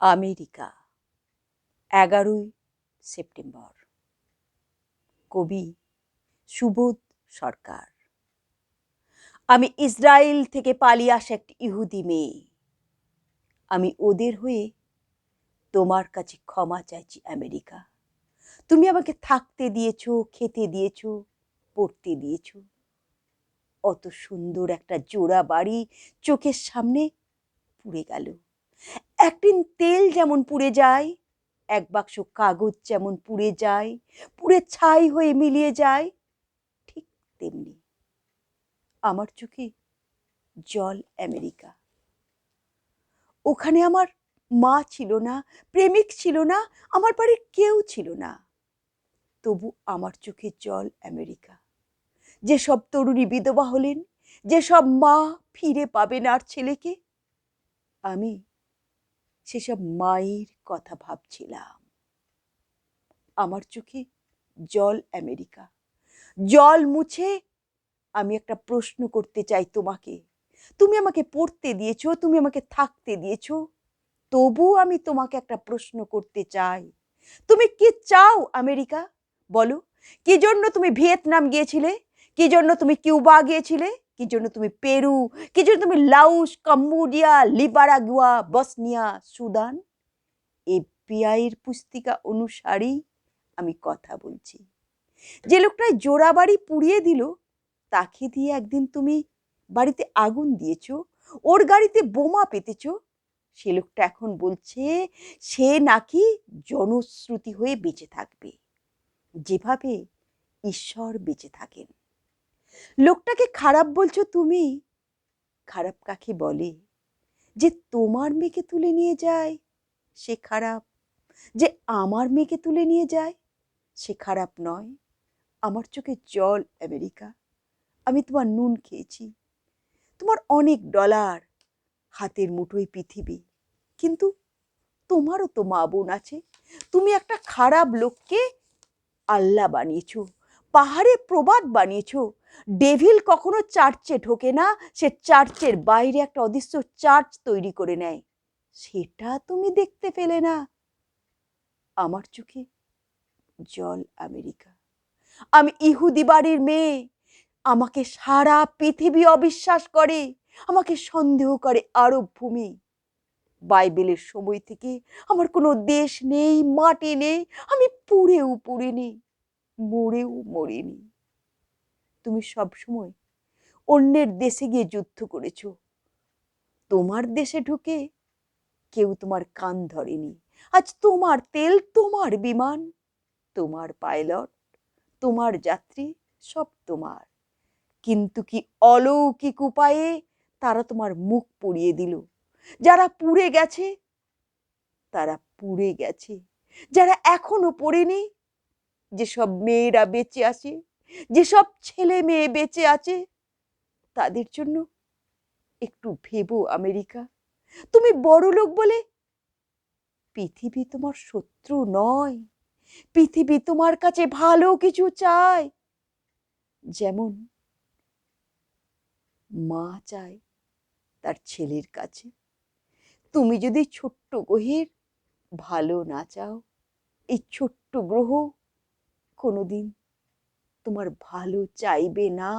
America, এগারোই September. কবি সুবোধ সরকার। আমি ইসরায়েল থেকে পালিয়ে আসা একটি ইহুদি মেয়ে। আমি ওদের হয়ে তোমার কাছে ক্ষমা চাইছি আমেরিকা। তুমি আমাকে থাকতে দিয়েছ, খেতে দিয়েছ, পড়তে দিয়েছ। অত সুন্দর একটা জোড়া বাড়ি চোখের সামনে পুড়ে গেল। একদিন তেল যেমন পুড়ে যায়, এক বাক্স কাগজ যেমন পুড়ে যায়, পুড়ে ছাই হয়ে মিলিয়ে যায়, ঠিক তেমনি আমার চোখে জল আমেরিকা। ওখানে আমার মা ছিল না, প্রেমিক ছিল না, আমার বাড়ির কেউ ছিল না। তবু আমার চোখে জল আমেরিকা। যেসব তরুণী বিধবা হলেন যেসব মা ফিরে পাবেন আর ছেলেকে, আমি সেসব মায়ের কথা ভাবছিলাম। আমার চোখে জল আমেরিকা। জল মুছে আমি একটা প্রশ্ন করতে চাই তোমাকে। তুমি আমাকে পড়তে দিয়েছ, তুমি আমাকে থাকতে দিয়েছ। তবু আমি তোমাকে একটা প্রশ্ন করতে চাই। তুমি কি চাও আমেরিকা? বলো। কি জন্য তুমি ভিয়েতনাম গিয়েছিলে? কি জন্য তুমি কিউবা গিয়েছিলে? কি জন্য তুমি পেরু? কি জন্য তুমি লাউস, কম্বোডিয়া, লিবারাগুয়া, বসনিয়া, সুদান? এফবিআইয়ের পুস্তিকা অনুসারেই আমি কথা বলছি। যে লোকটায় জোড়া বাড়ি পুড়িয়ে দিল, তাকে দিয়ে একদিন তুমি বাড়িতে আগুন দিয়েছ, ওর গাড়িতে বোমা পেতেছ, সে লোকটা এখন বলছে সে নাকি জনশ্রুতি হয়ে বেঁচে থাকবে। যেভাবে ঈশ্বর বেঁচে থাকেন। লোকটাকে খারাপ বলছো তুমি? খারাপ কাকে বলে? যে তোমার মেয়েকে তুলে নিয়ে যায়, সে খারাপ। যে আমার মেয়েকে তুলে নিয়ে যায়, সে খারাপ নয়। আমার চোখে জল, আমেরিকা। আমি তোমার নুন খেয়েছি। তোমার অনেক ডলার হাতের মুঠোয় পৃথিবী। কিন্তু তোমারও তো মা বোন আছে। তুমি একটা খারাপ লোককে আল্লাহ বানিয়েছো। পাহাড়ে প্রবাদ বানিয়েছ। ডেভিল কখনো চার্চে ঢোকে না, সে চার্চের বাইরে একটা অদৃশ্য চার্চ তৈরি করে নেয়। সেটা তুমি দেখতে পেলে না। আমার চোখে জল আমেরিকা। আমি ইহুদি বাড়ির মেয়ে। আমাকে সারা পৃথিবী অবিশ্বাস করে। আমাকে সন্দেহ করে আরব ভূমি। বাইবেলের সময় থেকে আমার কোনো দেশ নেই, মাটি নেই, আমি পুড়েও পুড়িনি। মরেও মরিনি। তুমি সব সময় অন্যের দেশে গিয়ে যুদ্ধ করেছ। তোমার দেশে ঢুকে কেউ তোমার কান ধরেনি। আজ তোমার তেল, তোমার বিমান, তোমার পাইলট, তোমার যাত্রী সব তোমার। কিন্তু কি অলৌকিক উপায়ে তারা তোমার মুখ পুড়িয়ে দিল? যারা পুড়ে গেছে, তারা পুড়ে গেছে। যারা এখনও পড়েনি যেসব মেয়েরা বেঁচে আছে যেসব ছেলে মেয়ে বেঁচে আছে, তাদের জন্য একটু ভেবো আমেরিকা। তুমি বড় লোক বলে পৃথিবী তোমার শত্রু নয়, পৃথিবী তোমার কাছে ভালো কিছু চায়। যেমন মা চায় তার ছেলের কাছে। তুমি যদি ছোট্ট গ্রহের ভালো না চাও, এই ছোট্ট গ্রহ কোনোদিন। তোমার ভালো চাইবে না।